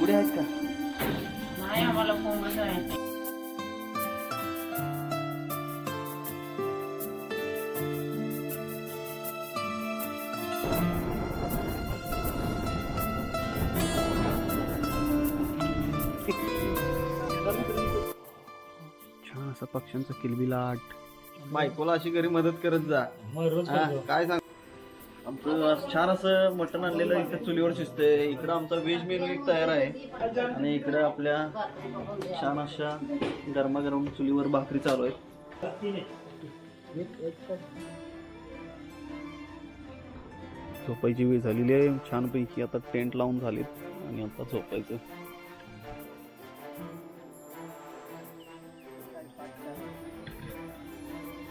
कोंबडी आहेत का? नाही आम्हाला कोंबडी नाही. छान असा पक्ष्यांचा किलबिलाट. बायकोला अशी घरी मदत करत जा. हा, काय सांग आमचं आज छान असं मटण आणलेलं इकडे चुलीवर शिजतंय. इकडं आमचा व्हेज मेनू एक तयार आहे. आणि इकडं आपल्या छान अशा गरमागरम चुलीवर भाकरी चालू आहे झोपायची वेळ झालेली आहे. छानपैकी आता टेंट लावून झालेत. आणि आता झोपायचं.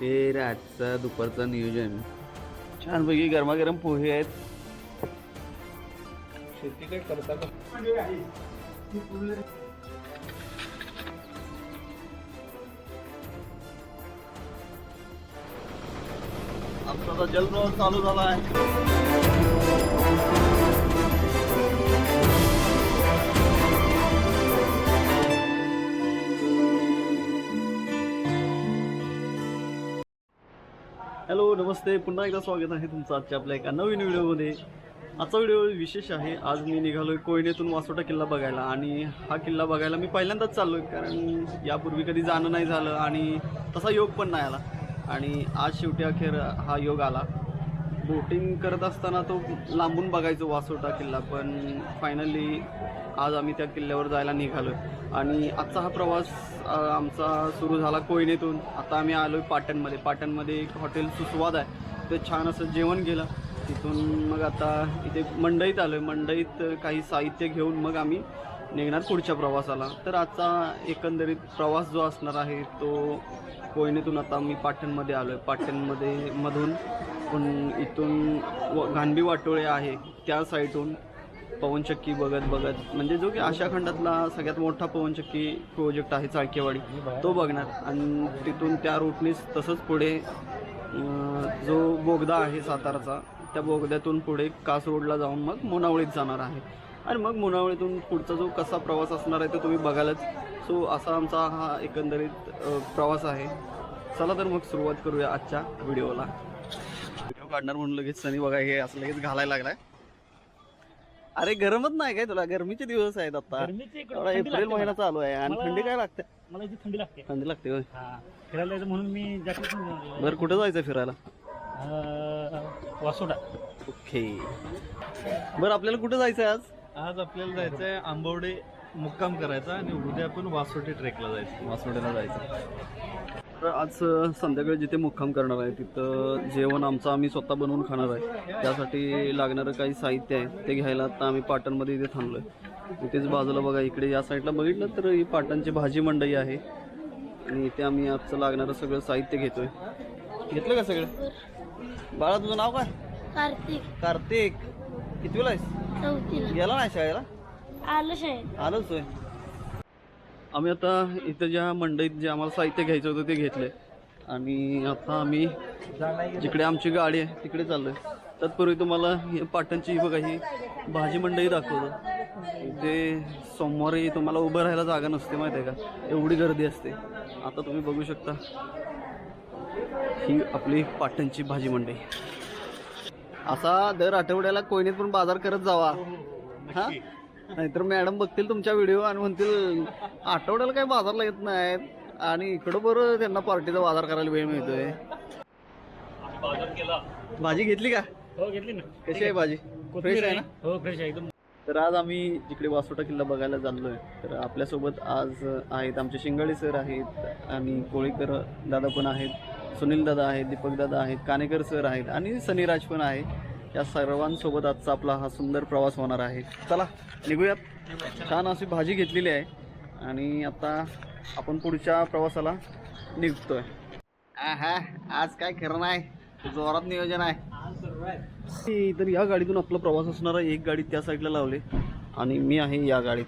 ते रातचा दुपारचं नियोजन. छानपैकी गरमागरम पोहे आहेत. शेती काय करता का? आमचा आता जलप्रवास चालू झाला आहे. हॅलो नमस्ते. पुन्हा एकदा स्वागत आहे तुमचं आजच्या आपल्या एका नवीन व्हिडिओमध्ये. आजचा व्हिडिओ विशेष आहे. आज मी निघालो आहे कोयनेतून वासोटा किल्ला बघायला आणि हा किल्ला बघायला मी पहिल्यांदाच चाललो आहे कारण यापूर्वी कधी जाणं नाही झालं आणि तसा योग पण नाही आला. आणि आज शेवटी अखेर हा योग आला. बोटिंग करत असताना तो लांबून बघायचो वासोटा किल्ला पण फायनली आज आम्ही त्या किल्ल्यावर जायला निघालो आणि आजचा हा प्रवास आमचा सुरू झाला कोयनेतून. आता आम्ही आलो आहे पाटणमध्ये. पाटणमध्ये एक हॉटेल सुस्वाद आहे. ते छान असं जेवण गेलं. तिथून मग आता इथे मंडईत आलो आहे मंडईत काही साहित्य घेऊन मग आम्ही निघणार पुढच्या प्रवासाला. तर आजचा एकंदरीत प्रवास जो असणार आहे तो कोयनेतून आता मी पाटणमध्ये आलो आहे पाटणमध्ये मधून पण इथून व घाणबी वाटोळे आहे त्या साईटहून पवनचक्की बघत बघत म्हणजे जो की आशा खंडातला सगळ्यात मोठा पवनचक्की प्रोजेक्ट आहे चाळकेवाडी तो बघणार. आणि तिथून त्या रूटनीच तसंच पुढे जो बोगदा आहे सातारचा त्या बोगद्यातून पुढे कास रोडला जाऊन मग मुनावळीत जाणार आहे. आणि मग मुनावळीतून पुढचा जो कसा प्रवास असणार आहे तो तुम्ही बघालच. सो असा आमचा हा एकंदरीत प्रवास आहे. चला तर मग सुरुवात करूया आजच्या व्हिडिओला काढणार म्हणून लगेच सनी बघा हे असं लगेच घालायला लागलाय. अरे गरमच नाही काय तुला? गरमीचे दिवस आहेत आता. गरमीची इकडं एवढा थंडी एप्रिल लागते महिना. चालू आहे आणि मला- थंडी काय लागते? मला इथे थंडी लागते. थंडी लागते होय. हा फिरायला जायचं म्हणून मी जॅकेट घेऊन. बरं कुठं जायचं फिरायला? अं, वासोटा ओके. बरं आपल्याला कुठं जायचं आहे आज? आज आपल्याला जायचंय आंबवडे मुक्काम करायचा आणि उद्या आपण वासोटी ट्रेकला जायचं. वासोड्याला जायचं. तर आज संध्याकाळी जिथे मुक्काम करणार आहे तिथं जेवण आमचं आम्ही स्वतः बनवून खाणार आहे. त्यासाठी लागणारं काही साहित्य आहे ते घ्यायला आता आम्ही पाटणमध्ये इथे थांबलो आहे इथेच बाजूला बघा इकडे या साईडला बघितलं तर ही पाटणची भाजी मंडई आहे. आणि इथे आम्ही आजचं लागणारं सगळं साहित्य घेतोय. घेतलं का सगळं? बाळा तुझं नाव काय? कार्तिक. कार्तिक. कितवीला आहेस? गेला नाही शाळेला? आलं शाळेत. आलोच होय. आम्ही आता इथं ज्या मंडईत जे आम्हाला साहित्य घ्यायचं होतं ते घेतले. आणि आता आम्ही जिकडे आमची गाडी आहे तिकडे चाललोय. तत्पूर्वी तुम्हाला ही पाटणची बघा ही भाजी मंडई दाखवतो. इथे सोमवारी तुम्हाला उभं राहायला जागा नसते माहिती आहे का? एवढी गर्दी असते. आता तुम्ही बघू शकता ही आपली पाटणची भाजी मंडई. असा दर आठवड्याला कोयनीत पण बाजार करत जावा. हा? नाहीतर मॅडम बघतील तुमच्या व्हिडिओ आणि म्हणतील आठवड्याला काही बाजारला येत नाहीत. आणि इकडं बरं त्यांना पार्टीचा बाजार करायला वेळ मिळतोय. बाजार केला भाजी घेतली का? हो घेतली ना. कशी आहे भाजी? फ्रेश आहे ना? हो फ्रेश आहे एकदम. तर आज आम्ही जिकडे वासोटा किल्ला बघायला चाललोय तर आपल्यासोबत आज आहेत आमचे शिंगाळे सर आहेत आणि कोळीकर दादा पण आहेत सुनील दादा आहेत दीपक दादा आहेत कानेकर सर आहेत आणि सनीराज पण आहे या सर्वांसोबत आजचा आपला हा सुंदर प्रवास होणार आहे. चला निघूयात. छान अशी भाजी घेतलेली आहे. आणि आता आपण पुढच्या प्रवासाला निघतोय. हा आज काय खरं नाही. जोरात नियोजन आहे. तर या गाडीतून आपला प्रवास असणार आहे. एक गाडी त्या साईडला लावले. आणि मी आहे या गाडीत.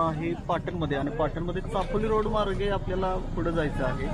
आहे पाटणमध्ये आणि पाटणमध्ये चापोली रोड मार्गे आपल्याला पुढे जायचं आहे.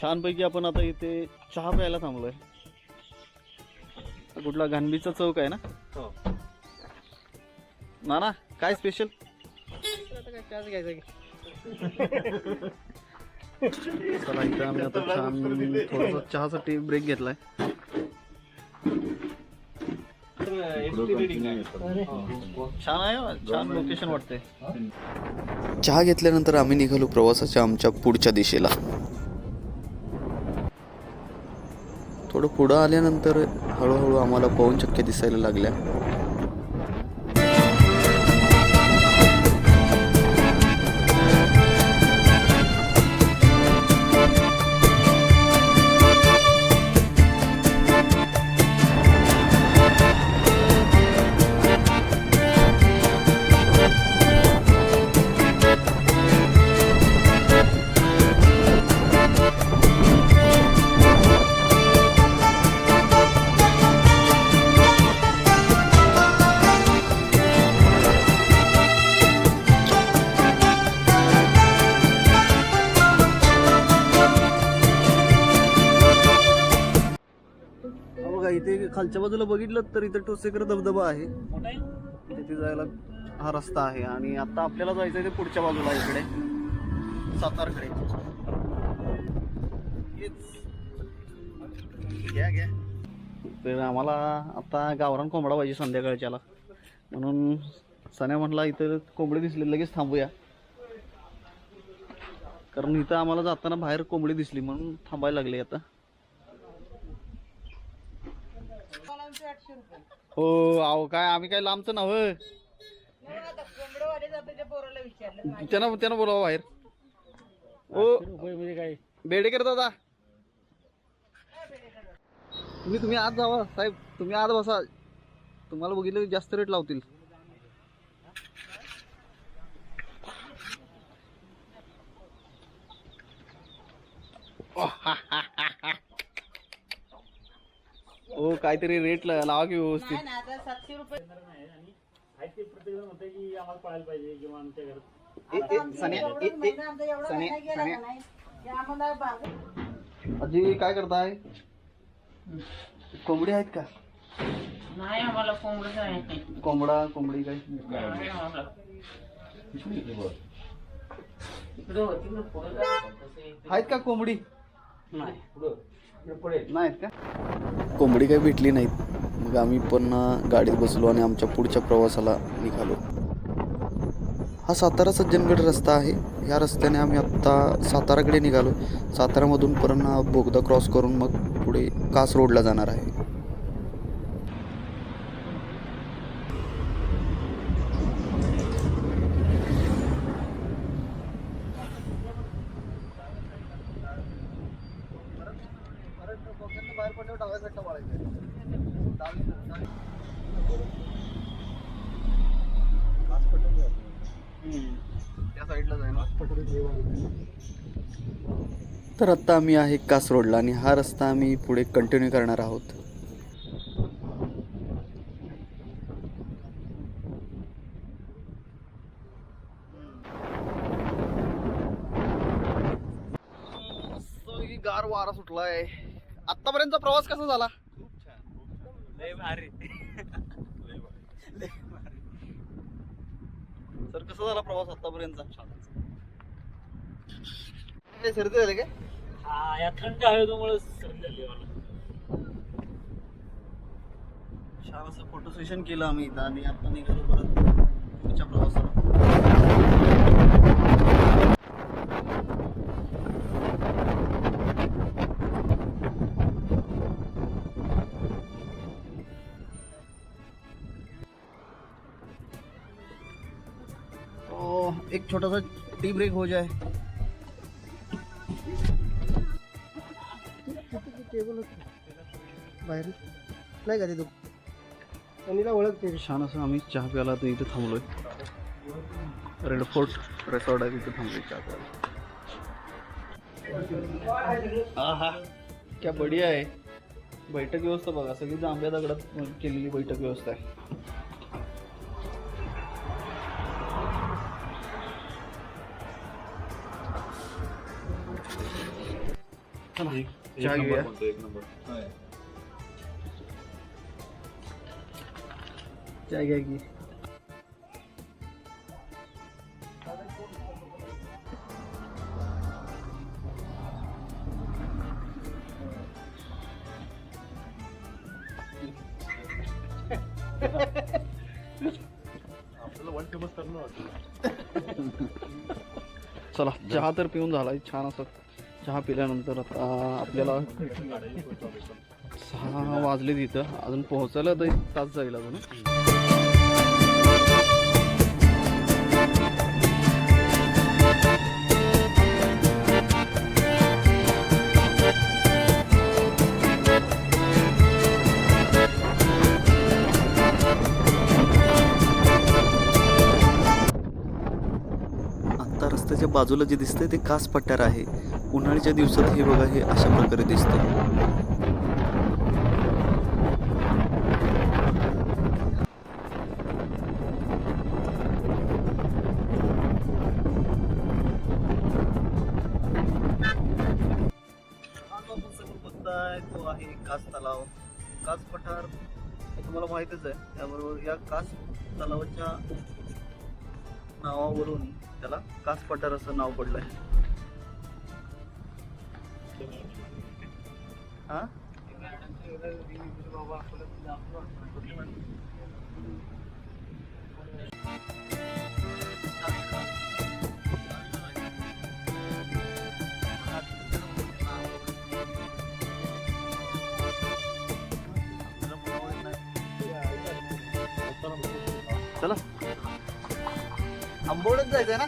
छानपैकी आपण आता इथे चहा प्यायला थांबलोय. हा कुठला गांधीचा चौक आहे ना? हो. ना ना काय स्पेशल चला इथं आम्ही आता छान थोडस चहासाठी ब्रेक घेतलाय. छान आहे हो, छान लोकेशन वाटतंय. चहा घेतल्यानंतर आम्ही निघालो प्रवासाच्या आमच्या पुढच्या दिशेला. थोडं पुढं आल्यानंतर हळूहळू आम्हाला पवनचक्क्या दिसायला लागल्या. खालच्या बाजूला बघितलं तर इथं टोसेकर धबधबा आहे. तिथे जायला हा रस्ता आहे आणि आता आपल्याला जायचं ते पुढच्या बाजूला इकडे. सातारकडे. घ्या घ्या. तर आम्हाला आता गावरान कोंबडा पाहिजे संध्याकाळच्याला. म्हणून सण्या म्हटला इथं कोंबडी दिसली लगेच थांबूया. कारण इथं आम्हाला जाताना बाहेर कोंबडी दिसली म्हणून थांबायला लागले आता. हो अहो काय आम्ही काय लांबचं नव त्यानं त्यानं बोलावं बाहेर. ओ रुपये म्हणजे काय? बेडेकर दादा. तुम्ही तुम्ही आत जावा साहेब. तुम्ही आत बसा. तुम्हाला बघितलं की जास्त रेट लावतील हो काहीतरी रेट लावा की व्यवस्थित? आहेत ते प्रत्येक जण म्हणते की आम्हाला पळायला पाहिजे किंवा आमच्या घरात. ए, ए, सन्या, ए, ए, सन्या, सन्या. अजी काय करताय? कोंबडी आहेत का? नाही आम्हाला कोंबडं नाही कोंबडा कोंबडी काय? नाही आम्हाला. इकडं होती ना. आहेत का कोंबडी? नाहीत का? कोंबडी काही भेटली नाहीत. मग आम्ही पुन्हा गाडीत बसलो आणि आमच्या पुढच्या प्रवासाला निघालो. हा सातारा सज्जनगड रस्ता आहे. या रस्त्याने आम्ही आत्ता साताराकडे निघालो. सातारामधून परत हा बोगदा क्रॉस करून मग पुढे कास रोडला जाणार आहे. त्या साईडला जाईल तर आत्ता आम्ही आहे कास रोडला आणि हा रस्ता आम्ही पुढे कंटिन्यू करणार आहोत. ही गार वारा सुटलाय. आतापर्यंतचा प्रवास कसा झाला? लय भारी. सर कसा झाला प्रवास आतापर्यंतचा? काय सर्दी झाली काय? हा या थंड हवेमुळे सर्दी झाली मला. छान असं फोटो सेशन केलं आम्ही इथं आणि आता निघालो परत पुढच्या प्रवासाला. छोटा सा टी ब्रेक हो जाए। बाहेर. नाही का ते सनीला ओळखते. छान असं आम्ही चहा प्यायला तर इथे थांबलोय. रेड फोर्ट रेसॉर्ट आहे तिथे थांबलोय चहा प्यायला. हा क्या बढिया आहे. बैठक व्यवस्था बघा सगळी जांभ्या दगडात केलेली बैठक व्यवस्था आहे. चला, चहा घेऊया. चहा घ्या की. चला चहा तर पिऊन झालाय छान असं. चहा पिल्यानंतर आता आपल्याला सहा वाजले तिथं अजून पोहोचायला तर एक तास जाईल अजून. बाजूला जे दिसतंय ते कास पठार आहे. उन्हाळ्याच्या दिवसात हे बघा हे अशा प्रकारे दिसतं तो आहे कास तलाव. कास पठार हे तुम्हाला माहितच आहे. त्याबरोबर या कास तलावाच्या नावावरून त्याला कास पठार असं नाव पडलंय. हां? चला. आंबोडच जायचंय ना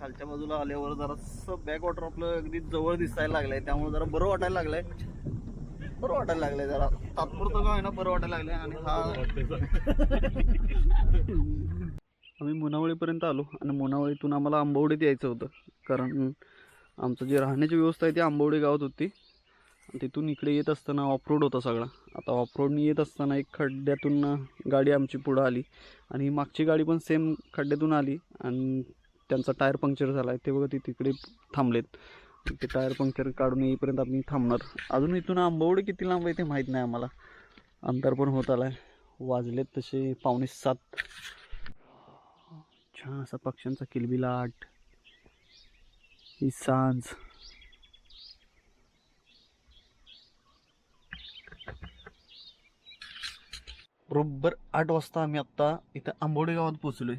खालच्या बाजूला आल्यावर जरा बॅक वॉटर आपलं अगदी जवळ दिसायला लागलंय. त्यामुळे जरा बरं वाटायला लागलंय. बरं वाटायला लागलंय जरा. तात्पुरतं काय ना बरं वाटायला लागलंय आणि हा आम्ही मुनावळीपर्यंत आलो आणि मुनावळीतून आम्हाला आंबवडीत यायचं होतं. कारण आमचं जे राहण्याची व्यवस्था आहे ती आंबवडी गावात होती. आणि तिथून इकडे येत असताना ऑफरोड होता सगळा. आता ऑफरोडनी येत असताना एक खड्ड्यातून गाडी आमची पुढं आली. आणि ही मागची गाडी पण सेम खड्ड्यातून आली. आणि त्यांचा टायर पंक्चर झाला आहे ते बघा ते तिकडे थांबलेत. ते टायर पंक्चर काढून येईपर्यंत आम्ही थांबणार. अजून इथून आंबवडे किती लांब आहे ते माहीत नाही आम्हाला. अंतर पण होत आलं आहे वाजलेत तसे पावणे सात. छान असा पक्ष्यांचा किलबिलाट ही सांज. बरोबर आठ वाजता आम्ही आत्ता इथं आंबोडे गावात पोचलोय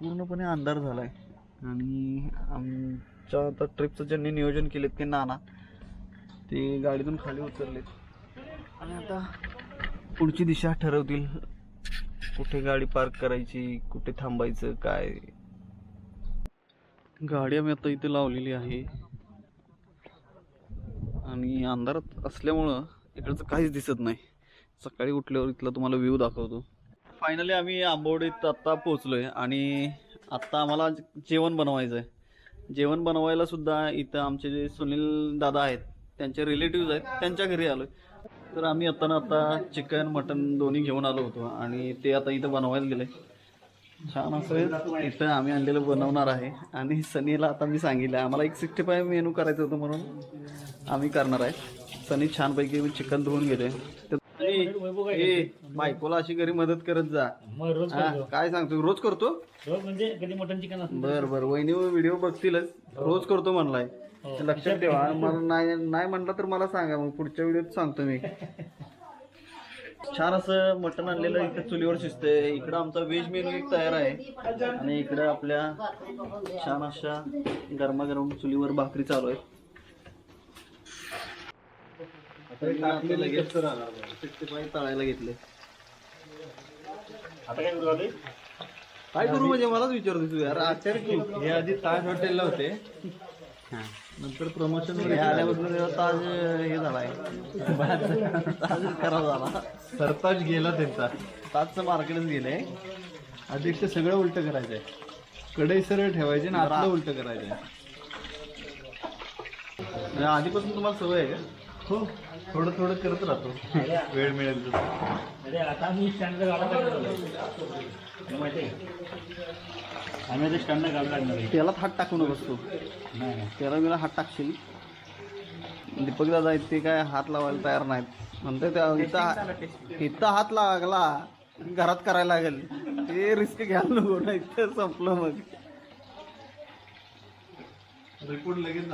पूर्णपणे अंधार झाला आहे आणि आमच्या आता ट्रिपचं ज्यांनी नियोजन केलेत ते नाना ते गाडीतून खाली उतरलेत. आणि आता पुढची दिशा ठरवतील. कुठे गाडी पार्क करायची कुठे थांबायचं काय? गाडी आम्ही आता इथे लावलेली आहे. आणि अंधारात असल्यामुळं इकडचं काहीच दिसत नाही. सकाळी उठल्यावर इथला तुम्हाला व्ह्यू दाखवतो. फायनली आम्ही आंबोडीत आत्ता पोचलोय आणि आत्ता आम्हाला जेवण बनवायचं आहे जेवण बनवायला सुद्धा इथं आमचे जे सुनील दादा आहेत त्यांचे रिलेटिव्ज आहेत त्यांच्या घरी आलोय. तर आम्ही आत्ता ना आता चिकन मटन दोन्ही घेऊन आलो होतो आणि ते आता इथं बनवायला गेले. छान असं इथं आम्ही आणलेलं बनवणार आहे. आणि सनीला आता मी सांगितलं आम्हाला एक सिक्स्टी फाय मेनू करायचं होतं म्हणून आम्ही करणार आहे. सनी छानपैकी चिकन धुवून गेले तर ए, बायकोला अशी घरी मदत करत जा. मग रोज हा, करतो. काय सांगतो? रोज करतो? रोज म्हणजे कधी मटन चिकन असतं. बर बर. वहिनी व्हिडिओ बघतीलच. रोज करतो म्हणलाय. हो. लक्षात ठेवा. मला नाही नाही म्हणलं तर मला सांगा. मग पुढच्या व्हिडिओत सांगतो मी. छान असं मटण आणलेलं इकडे चुलीवर शिजतंय. इकडं आमचा व्हेज मेनू एक तयार आहे. आणि इकडं आपल्या छान अशा गरमागरम चुलीवर भाकरी चालू आहे लगेच तळायला घेतले. आता काय करू आले काय करू म्हणजे मलाच विचारतो तू यार. आश्चर्य तू हे आधी ताज हॉटेलला होते. नंतर प्रमोशन आल्यापासून तेव्हा ताज हे झालाय ताज खराब झाला. सरताज गेला त्यांचा. ताजचं मार्केटच गेलंय. आधी ते सगळं उलट करायचंय. कढई सरळ ठेवायची ना आतलं उलट करायचंय. आधीपासून तुम्हाला सवय आहे का? हो. थोडं थोडं करत राहतो. वेळ मिळेल आता मी स्टँड माहिती आम्ही आता स्टँड गाडा आहे. त्याला हात टाकू नकोस तू. नाही नाही. त्याला मला हात टाकशील. दीपक दादा ते काय हात लावायला तयार नाहीत. म्हणते त्या इथं इथं हात लागला घरात करायला लागेल. ते रिस्क घ्यायला नको ना इथं संपलं मग. रिपोर्ट लगेच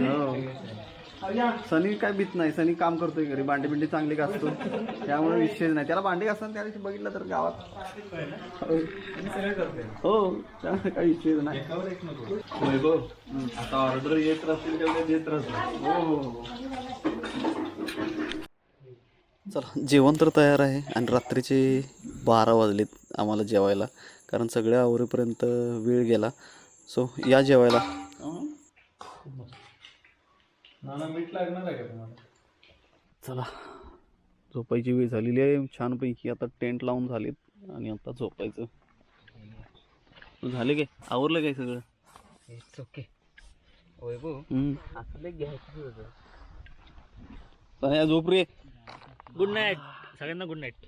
हो. सनी काय भीत नाही सनी काम करतोय घरी भांडी बिंडी चांगली घासतो. त्यामुळे विषय नाही. त्याला भांडी घासताना त्या दिवशी बघितलं तर गावात. हो त्यामुळे काही विषय नाही. वैभव आता ऑर्डर येत राहतील तेवढे देत राहतील. हो. चला जेवण तर तयार आहे आणि रात्रीचे बारा वाजलेत आम्हाला जेवायला. कारण सगळ्या आवरेपर्यंत वेळ गेला. सो या जेवायला. नाना मीठ लागणार आहे का तुम्हाला? चला. झोपायची वेळ झालेली आहे. छानपैकी आता टेंट लावून झालेत आणि आता झोपायचं. झाले काय? आवरलं काय सगळं? इट्स ओके वैभव घ्यायचं होतं सन्या झोप रे. गुड नाईट सगळ्यांना गुड नाईट